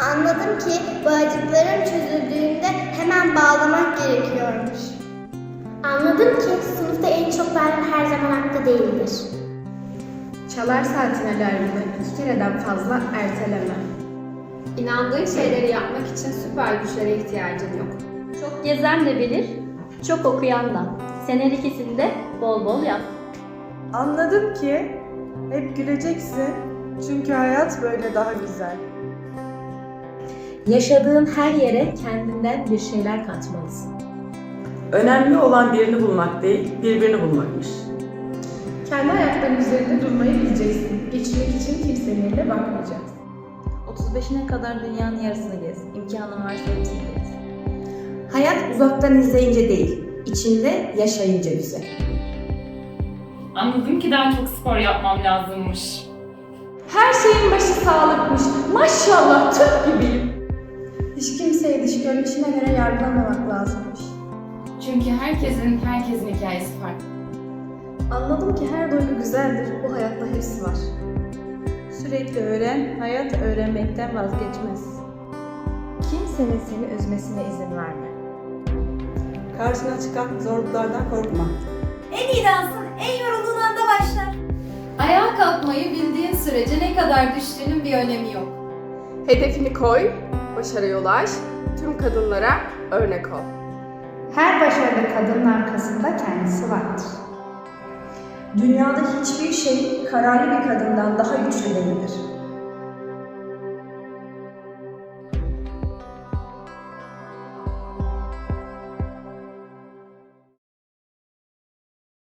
Anladım ki bağcıklarım çözüldüğünde hemen bağlamak gerekiyormuş. Anladım ki sınıfta en çok ben her zaman haklı değildir. Çalar saatin alarmını iki kereden fazla erteleme. İnandığın şeyleri yapmak için süper güçlere ihtiyacın yok. Çok gezen de bilir, çok okuyan da. Sen her ikisini de bol bol yap. Anladım ki hep güleceksin. Çünkü hayat böyle daha güzel. Yaşadığın her yere kendinden bir şeyler katmalısın. Önemli olan birini bulmak değil, birbirini bulmakmış. Kendi ayaklarının üzerinde durmayı bileceksin. Geçmek için kimsenin eline bakmayacaksın. 35'ine kadar dünyanın yarısını gez. İmkanın varsa hepsini gez. Hayat uzaktan izleyince değil, içinde yaşayınca güzel. Anladım ki daha çok spor yapmam lazımmış. Her şeyin başı sağlıkmış. Maşallah tıp gibiyim. Hiç kimseyi dış görünüşüne göre yargılamamak lazımmış. Çünkü herkesin, herkesin hikayesi farklı. Anladım ki her duygu güzeldir. Bu hayatta hepsi var. Sürekli öğren, hayat öğrenmekten vazgeçmez. Kimsenin seni üzmesine izin verme. Karşına çıkan zorluklardan korkma. En iyi dansın en yorulduğun anda başlar. Ayağa kalkmayı bildiğin sürece ne kadar düştüğünün bir önemi yok. Hedefini koy, başarıya ulaş, tüm kadınlara örnek ol. Her başarılı kadının arkasında kendisi vardır. Dünyada hiçbir şey kararlı bir kadından daha güçlü değildir.